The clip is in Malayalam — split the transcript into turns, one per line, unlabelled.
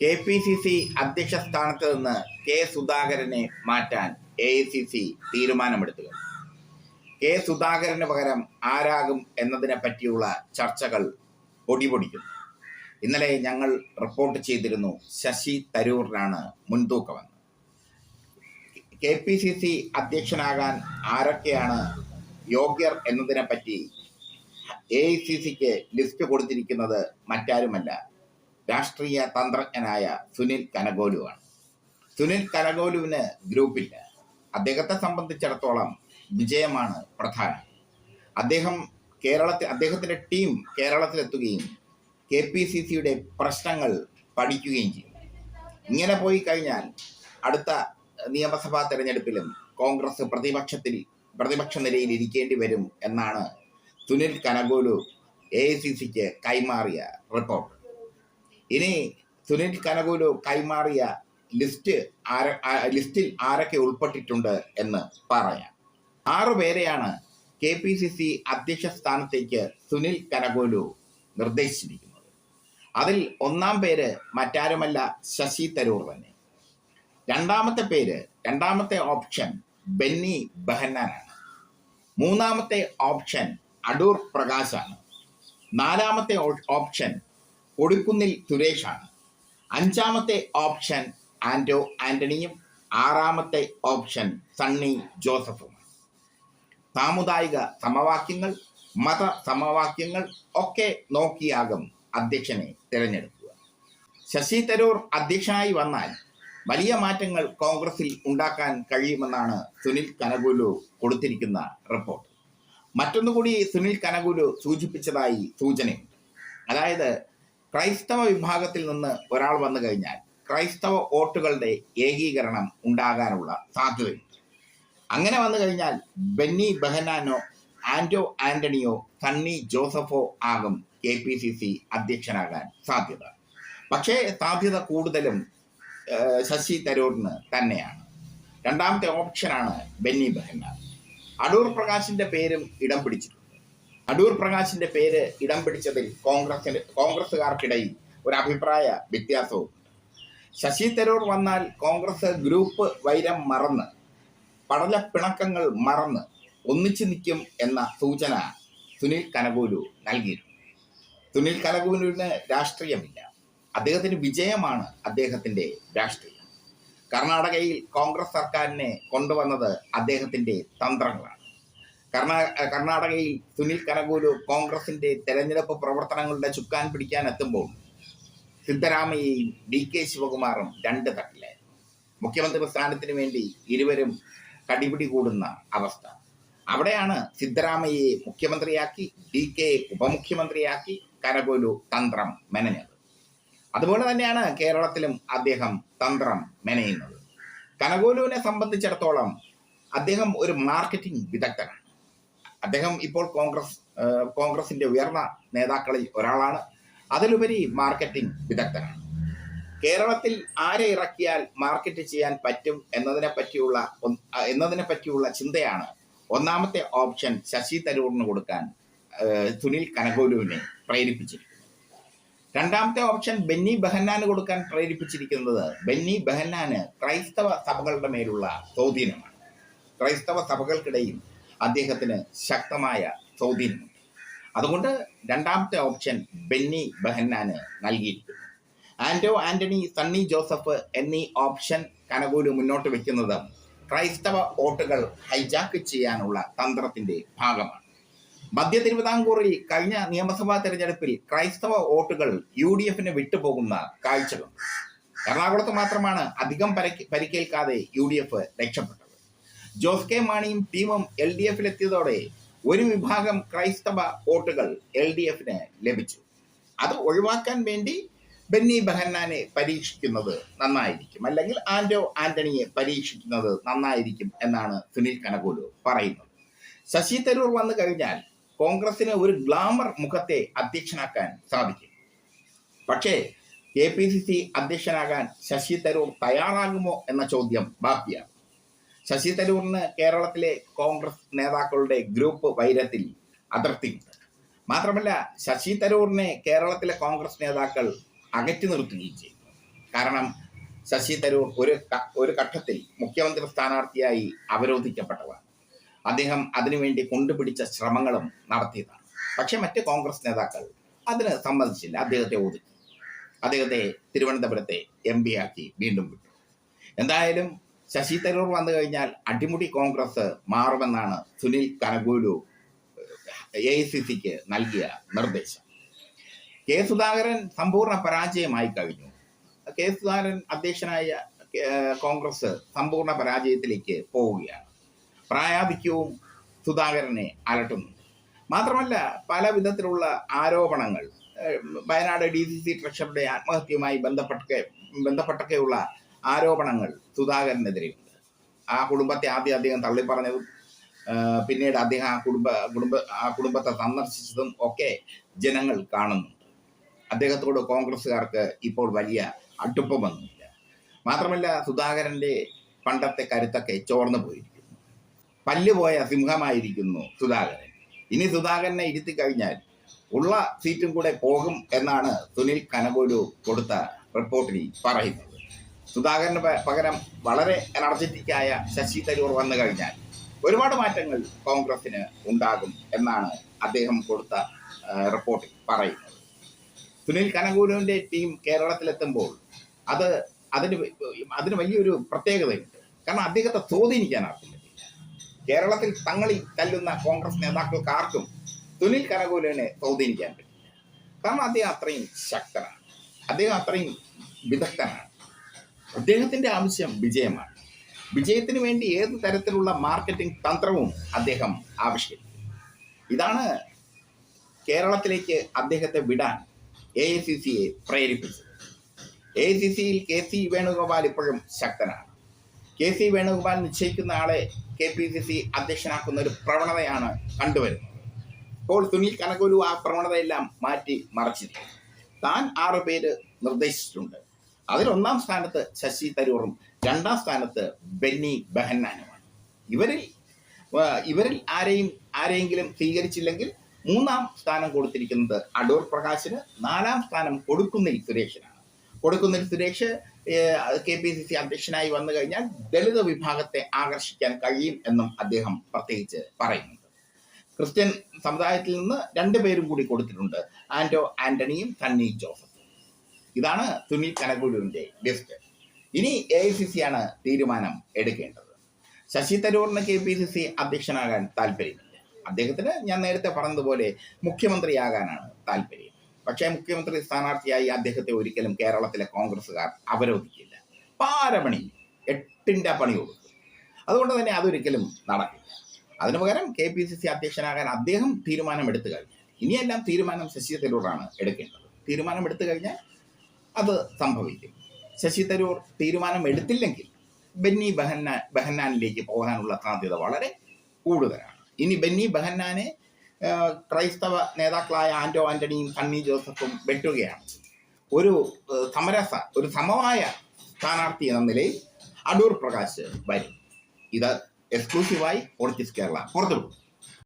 കെ പി സി സി അധ്യക്ഷ സ്ഥാനത്ത് നിന്ന് കെ സുധാകരനെ മാറ്റാൻ എ ഐ സി സി തീരുമാനമെടുത്തു. കെ സുധാകരന് പകരം ആരാകും എന്നതിനെ പറ്റിയുള്ള ചർച്ചകൾ പൊടിപൊടിക്കുന്നു. ഇന്നലെ ഞങ്ങൾ റിപ്പോർട്ട് ചെയ്തിരുന്നു ശശി തരൂറിനാണ് മുൻതൂക്കമെന്ന്. കെ പി സി സി അധ്യക്ഷനാകാൻ ആരൊക്കെയാണ് യോഗ്യർ എന്നതിനെ പറ്റി എ ഐ സി സിക്ക് ലിസ്റ്റ് കൊടുത്തിരിക്കുന്നത് മറ്റാരുമല്ല രാഷ്ട്രീയ തന്ത്രജ്ഞനായ സുനിൽ കനകോലുവാണ്. സുനിൽ കനകോലുവിന് ഗ്രൂപ്പില്ല. അദ്ദേഹത്തെ സംബന്ധിച്ചിടത്തോളം വിജയമാണ് പ്രധാനം. അദ്ദേഹം കേരളത്തിൽ അദ്ദേഹത്തിന്റെ ടീം കേരളത്തിലെത്തുകയും കെ പി സി സിയുടെ പ്രശ്നങ്ങൾ പഠിക്കുകയും ചെയ്യും ഇങ്ങനെ പോയി കഴിഞ്ഞാൽ അടുത്ത നിയമസഭാ തെരഞ്ഞെടുപ്പിലും കോൺഗ്രസ് പ്രതിപക്ഷത്തിൽ പ്രതിപക്ഷ നിലയിൽ ഇരിക്കേണ്ടി വരും എന്നാണ് Sunil Kanugolu A I C സിക്ക് കൈമാറിയ റിപ്പോർട്ട്. ഇനി സുനിൽ കനകുലു കൈമാറിയ ലിസ്റ്റ് ആര ലിസ്റ്റിൽ ആരൊക്കെ ഉൾപ്പെട്ടിട്ടുണ്ട് എന്ന് പറയാം. ആറു പേരെയാണ് കെ പി സി സി അധ്യക്ഷ സ്ഥാനത്തേക്ക് സുനിൽ കനകോലു നിർദ്ദേശിച്ചിരിക്കുന്നത്. അതിൽ ഒന്നാം പേര് മറ്റാരുമല്ല ശശി തരൂർ തന്നെ. രണ്ടാമത്തെ പേര് രണ്ടാമത്തെ ഓപ്ഷൻ ബെന്നി ബെഹന്നാനാണ്. മൂന്നാമത്തെ ഓപ്ഷൻ അടൂർ പ്രകാശാണ്. നാലാമത്തെ ഓപ്ഷൻ കൊടിക്കുന്നിൽ സുരേഷാണ്. അഞ്ചാമത്തെ ഓപ്ഷൻ ആൻഡോ ആന്റണിയും ആറാമത്തെ ഓപ്ഷൻ സണ്ണി ജോസഫും സാമുദായിക സമവാക്യങ്ങൾ മത സമവാക്യങ്ങൾ ഒക്കെ നോക്കിയാകും അധ്യക്ഷനെ തിരഞ്ഞെടുക്കുക. ശശി തരൂർ അധ്യക്ഷനായി വന്നാൽ വലിയ മാറ്റങ്ങൾ കോൺഗ്രസിൽ ഉണ്ടാക്കാൻ കഴിയുമെന്നാണ് സുനിൽ കനകുലു കൊടുത്തിരിക്കുന്ന റിപ്പോർട്ട്. മറ്റൊന്നുകൂടി സുനിൽ കനകുലു സൂചിപ്പിച്ചതായി സൂചനയുണ്ട്. അതായത് ക്രൈസ്തവ വിഭാഗത്തിൽ നിന്ന് ഒരാൾ വന്നു കഴിഞ്ഞാൽ ക്രൈസ്തവ വോട്ടുകളുടെ ഏകീകരണം ഉണ്ടാകാനുള്ള സാധ്യതയുണ്ട്. അങ്ങനെ വന്നു കഴിഞ്ഞാൽ ബെന്നി ബെഹനാനോ ആന്റോ ആന്റണിയോ സണ്ണി ജോസഫോ ആകും കെ പി സി സി അധ്യക്ഷനാകാൻ സാധ്യത. പക്ഷേ സാധ്യത കൂടുതലും ശശി തരൂരിന് തന്നെയാണ്. രണ്ടാമത്തെ ഓപ്ഷനാണ് ബെന്നി ബെഹന്നാൻ അടൂർ പ്രകാശിന്റെ പേരും ഇടം പിടിച്ചിട്ടുണ്ട്. അടൂർ പ്രകാശിന്റെ പേര് ഇടം പിടിച്ചതിൽ കോൺഗ്രസിന് കോൺഗ്രസുകാർക്കിടയിൽ ഒരു അഭിപ്രായ വ്യത്യാസവും. ശശി തരൂർ വന്നാൽ കോൺഗ്രസ് ഗ്രൂപ്പ് വൈരം മറന്ന് പടല പിണക്കങ്ങൾ മറന്ന് ഒന്നിച്ചു നിൽക്കും എന്ന സൂചന സുനിൽ കനകൂലു നൽകിയിരുന്നു. സുനിൽ കനകൂലുവിന് രാഷ്ട്രീയമില്ല. അദ്ദേഹത്തിന് വിജയമാണ് അദ്ദേഹത്തിന്റെ രാഷ്ട്രീയം. കർണാടകയിൽ കോൺഗ്രസ് സർക്കാരിനെ കൊണ്ടുവന്നത് അദ്ദേഹത്തിന്റെ തന്ത്രങ്ങളാണ്. കർണാ കർണാടകയിൽ സുനിൽ കനകൂലു കോൺഗ്രസിന്റെ തെരഞ്ഞെടുപ്പ് പ്രവർത്തനങ്ങളുടെ ചുക്കാൻ പിടിക്കാൻ എത്തുമ്പോൾ സിദ്ധരാമയ്യയും ഡി കെ ശിവകുമാറും രണ്ട് തട്ടിലായിരുന്നു മുഖ്യമന്ത്രി സ്ഥാനത്തിന് വേണ്ടി ഇരുവരും കടിപിടി കൂടുന്ന അവസ്ഥ. അവിടെയാണ് സിദ്ധരാമയ്യയെ മുഖ്യമന്ത്രിയാക്കി ഡി കെ ഉപമുഖ്യമന്ത്രിയാക്കി കനകോലു തന്ത്രം മെനഞ്ഞത്. അതുപോലെ തന്നെയാണ് കേരളത്തിലും അദ്ദേഹം തന്ത്രം മെനയുന്നത്. കനകോലുവിനെ സംബന്ധിച്ചിടത്തോളം അദ്ദേഹം ഒരു മാർക്കറ്റിംഗ് വിദഗ്ധനാണ്. അദ്ദേഹം ഇപ്പോൾ കോൺഗ്രസ് കോൺഗ്രസിന്റെ ഉയർന്ന നേതാക്കളിൽ ഒരാളാണ്. അതിലുപരി മാർക്കറ്റിംഗ് വിദഗ്ധനാണ്. കേരളത്തിൽ ആരെ ഇറക്കിയാൽ മാർക്കറ്റ് ചെയ്യാൻ പറ്റും എന്നതിനെ പറ്റിയുള്ള എന്നതിനെ പറ്റിയുള്ള ചിന്തയാണ് ഒന്നാമത്തെ ഓപ്ഷൻ ശശി തരൂറിന് കൊടുക്കാൻ സുനിൽ കനകോലുവിനെ പ്രേരിപ്പിച്ചിരിക്കുന്നത്. രണ്ടാമത്തെ ഓപ്ഷൻ ബെന്നി ബെഹന്നാന് കൊടുക്കാൻ പ്രേരിപ്പിച്ചിരിക്കുന്നത് ബെന്നി ബെഹന്നാന് ക്രൈസ്തവ സഭകളുടെ മേലുള്ള സ്വാധീനമാണ്. ക്രൈസ്തവ സഭകൾക്കിടയിൽ അദ്ദേഹത്തിന് ശക്തമായ സ്വാധീനമുണ്ട് അതുകൊണ്ട് രണ്ടാമത്തെ ഓപ്ഷൻ ബെന്നി ബെഹന്നാന് നൽകിയിരിക്കുന്നു. ആന്റോ ആന്റണി സണ്ണി ജോസഫ് എന്നീ ഓപ്ഷൻ കനകൂര് മുന്നോട്ട് വെക്കുന്നത് ക്രൈസ്തവ വോട്ടുകൾ ഹൈജാക്ക് ചെയ്യാനുള്ള തന്ത്രത്തിന്റെ ഭാഗമാണ്. മധ്യ തിരുവിതാംകൂറിൽ കഴിഞ്ഞ നിയമസഭാ തെരഞ്ഞെടുപ്പിൽ ക്രൈസ്തവ വോട്ടുകൾ യു ഡി എഫിന് വിട്ടുപോകുന്ന കാഴ്ചകൾ. എറണാകുളത്ത് മാത്രമാണ് അധികം പരക്ക് പരിക്കേൽക്കാതെ യു ഡി എഫ് രക്ഷപ്പെട്ടത്. ജോസ് കെ മാണിയും ടീമും എൽ ഡി എഫിലെത്തിയതോടെ ഒരു വിഭാഗം ക്രൈസ്തവ വോട്ടുകൾ എൽ ഡി എഫിന് ലഭിച്ചു. അത് ഒഴിവാക്കാൻ വേണ്ടി ബെന്നി ബഹന്നാനെ പരീക്ഷിക്കുന്നത് നന്നായിരിക്കും. അല്ലെങ്കിൽ ആന്റോ ആന്റണിയെ പരീക്ഷിക്കുന്നത് നന്നായിരിക്കും എന്നാണ് സുനിൽ കനകോലു പറയുന്നത്. ശശി തരൂർ വന്നു കഴിഞ്ഞാൽ കോൺഗ്രസിന് ഒരു ഗ്ലാമർ മുഖത്തെ അധ്യക്ഷനാക്കാൻ സാധിക്കും. പക്ഷേ കെ പി സി സി അധ്യക്ഷനാകാൻ ശശി തരൂർ തയ്യാറാകുമോ എന്ന ചോദ്യം ബാക്കിയാണ്. ശശി തരൂറിന് കേരളത്തിലെ കോൺഗ്രസ് നേതാക്കളുടെ ഗ്രൂപ്പ് വൈരത്തിൽ അതിർത്തിയുണ്ട് മാത്രമല്ല ശശി തരൂറിനെ കേരളത്തിലെ കോൺഗ്രസ് നേതാക്കൾ അകറ്റി നിർത്തുകയും ചെയ്തു. കാരണം ശശി തരൂർ ഒരു ഒരു ഘട്ടത്തിൽ മുഖ്യമന്ത്രി സ്ഥാനാർത്ഥിയായി അവരോധിക്കപ്പെട്ടതാണ്. അദ്ദേഹം അതിനുവേണ്ടി കൊണ്ടുപിടിച്ച ശ്രമങ്ങളും നടത്തിയതാണ്. പക്ഷേ മറ്റ് കോൺഗ്രസ് നേതാക്കൾ അതിന് സമ്മതിച്ചില്ല. അദ്ദേഹത്തെ ഒതുക്കി. അദ്ദേഹത്തെ തിരുവനന്തപുരത്തെ എം പി ആക്കി വീണ്ടും വിട്ടു. എന്തായാലും ശശി തരൂർ വന്നു കഴിഞ്ഞാൽ അടിമുടി കോൺഗ്രസ് മാറുമെന്നാണ് Sunil Kanugolu A I C സിക്ക് നൽകിയ നിർദ്ദേശം. കെ സുധാകരൻ സമ്പൂർണ പരാജയമായി കഴിഞ്ഞു. കെ സുധാകരൻ അധ്യക്ഷനായ കോൺഗ്രസ് സമ്പൂർണ പരാജയത്തിലേക്ക് പോവുകയാണ്. പ്രായാധിക്യവും സുധാകരനെ അലട്ടുന്നു. മാത്രമല്ല പല വിധത്തിലുള്ള ആരോപണങ്ങൾ വയനാട് ഡി സി സി ട്രഷറുടെ ആത്മഹത്യയുമായി ബന്ധപ്പെട്ട ബന്ധപ്പെട്ടൊക്കെയുള്ള ആരോപണങ്ങൾ സുധാകരനെതിരെയുണ്ട്. ആ കുടുംബത്തെ ആദ്യം അദ്ദേഹം തള്ളിപ്പറഞ്ഞതും പിന്നീട് അദ്ദേഹം ആ കുടുംബ കുടുംബ ആ കുടുംബത്തെ സന്ദർശിച്ചതും ഒക്കെ ജനങ്ങൾ കാണുന്നുണ്ട്. അദ്ദേഹത്തോട് കോൺഗ്രസ്സുകാർക്ക് ഇപ്പോൾ വലിയ അടുപ്പമൊന്നുമില്ല. മാത്രമല്ല സുധാകരന്റെ പണ്ടത്തെ കരുത്തൊക്കെ ചോർന്നു പോയിരിക്കുന്നു. പല്ലുപോയ സിംഹമായിരിക്കുന്നു സുധാകരൻ. ഇനി സുധാകരനെ ഇരുത്തി കഴിഞ്ഞാൽ ഉള്ള സീറ്റും കൂടെ പോകും എന്നാണ് സുനിൽ കനകോലു കൊടുത്ത റിപ്പോർട്ടിൽ പറയുന്നത്. സുധാകരന് പകരം വളരെ എനർജറ്റിക്കായ ശശി തരൂർ വന്നു കഴിഞ്ഞാൽ ഒരുപാട് മാറ്റങ്ങൾ കോൺഗ്രസിന് ഉണ്ടാകും എന്നാണ് അദ്ദേഹം കൊടുത്ത റിപ്പോർട്ടിൽ പറയുന്നത്. സുനിൽ കനകൂലുവിന്റെ ടീം കേരളത്തിലെത്തുമ്പോൾ അത് അതിന് അതിന് വലിയൊരു പ്രത്യേകതയുണ്ട്. കാരണം അദ്ദേഹത്തെ സ്വാധീനിക്കാൻ ആർക്കും പറ്റില്ല കേരളത്തിൽ തങ്ങളിൽ തല്ലുന്ന കോൺഗ്രസ് നേതാക്കൾക്ക് ആർക്കും സുനിൽ കനകൂലുവിനെ സ്വാധീനിക്കാൻ പറ്റില്ല. കാരണം അദ്ദേഹം അത്രയും ശക്തനാണ്. അദ്ദേഹം അത്രയും വിദഗ്ധനാണ്. അദ്ദേഹത്തിന്റെ ആവശ്യം വിജയമാണ്. വിജയത്തിന് വേണ്ടി ഏത് തരത്തിലുള്ള മാർക്കറ്റിംഗ് തന്ത്രവും അദ്ദേഹം ആവശ്യപ്പെട്ടു ഇതാണ് കേരളത്തിലേക്ക് അദ്ദേഹത്തെ വിടാൻ എ ഐ സി സിയെ പ്രേരിപ്പിച്ചത്. എ ഐ സി സിയിൽ കെ സി വേണുഗോപാൽ ഇപ്പോഴും ശക്തനാണ്. കെ സി വേണുഗോപാൽ നിശ്ചയിക്കുന്ന ആളെ കെ പി സി സി അധ്യക്ഷനാക്കുന്ന ഒരു പ്രവണതയാണ് കണ്ടുവരുന്നത്. ഇപ്പോൾ സുനിൽ കനകോലു ആ പ്രവണതയെല്ലാം മാറ്റി മറിച്ചിട്ടുണ്ട്. താൻ ആറ് പേര് നിർദ്ദേശിച്ചിട്ടുണ്ട്. അതിൽ ഒന്നാം സ്ഥാനത്ത് ശശി തരൂറും രണ്ടാം സ്ഥാനത്ത് ബെന്നി ബെഹന്നാനുമാണ്. ഇവരിൽ ഇവരിൽ ആരെയും ആരെയെങ്കിലും സ്വീകരിച്ചില്ലെങ്കിൽ മൂന്നാം സ്ഥാനം കൊടുത്തിരിക്കുന്നത് അടൂർ പ്രകാശിന് നാലാം സ്ഥാനം Kodikunnil സുരേഷിനാണ്. Kodikunnil Suresh K P C C അധ്യക്ഷനായി വന്നു കഴിഞ്ഞാൽ ദളിത് വിഭാഗത്തെ ആകർഷിക്കാൻ കഴിയും എന്നും അദ്ദേഹം പ്രത്യേകിച്ച് പറയുന്നുണ്ട്. ക്രിസ്ത്യൻ സമുദായത്തിൽ നിന്ന് രണ്ടുപേരും കൂടി കൊടുത്തിട്ടുണ്ട് ആന്റോ ആന്റണിയും സണ്ണി ജോസഫും. ഇതാണ് സുനിൽ കനകുലുവിന്റെ ലിസ്റ്റ് ഇനി എ ഐ സി സി ആണ് തീരുമാനം എടുക്കേണ്ടത്. ശശി തരൂറിന് കെ പി സി സി അധ്യക്ഷനാകാൻ താല്പര്യമില്ല. അദ്ദേഹത്തിന് ഞാൻ നേരത്തെ പറഞ്ഞതുപോലെ മുഖ്യമന്ത്രിയാകാനാണ് താല്പര്യം. പക്ഷേ മുഖ്യമന്ത്രി സ്ഥാനാർത്ഥിയായി അദ്ദേഹത്തെ ഒരിക്കലും കേരളത്തിലെ കോൺഗ്രസ്സുകാർ അവരോധിക്കില്ല. പാരപണി എട്ടിന്റെ പണി കൊടുക്കും അതുകൊണ്ട് തന്നെ അതൊരിക്കലും നടക്കില്ല. അതിനു പകരം കെ പി സി സി അധ്യക്ഷനാകാൻ അദ്ദേഹം തീരുമാനം എടുത്തു കഴിഞ്ഞു ഇനിയെല്ലാം തീരുമാനം ശശി തരൂറാണ് എടുക്കേണ്ടത്. തീരുമാനം എടുത്തു കഴിഞ്ഞാൽ അത് സംഭവിക്കും. ശശി തരൂർ തീരുമാനം എടുത്തില്ലെങ്കിൽ ബെന്നി ബഹന്നാൻ ബഹന്നാനിലേക്ക് പോകാനുള്ള സാധ്യത വളരെ കൂടുതലാണ്. ഇനി ബെന്നി ബഹന്നാനെ ക്രൈസ്തവ നേതാക്കളായ ആന്റോ ആന്റണിയും സണ്ണി ജോസഫും വെട്ടുകയാണ്. ഒരു സമരസ ഒരു സമവായ സ്ഥാനാർത്ഥി എന്ന നിലയിൽ അടൂർ പ്രകാശ് വരും. ഇത് എക്സ്ക്ലൂസീവായി ഓർട്ടിസ് കേരള പുറത്തുവിടും.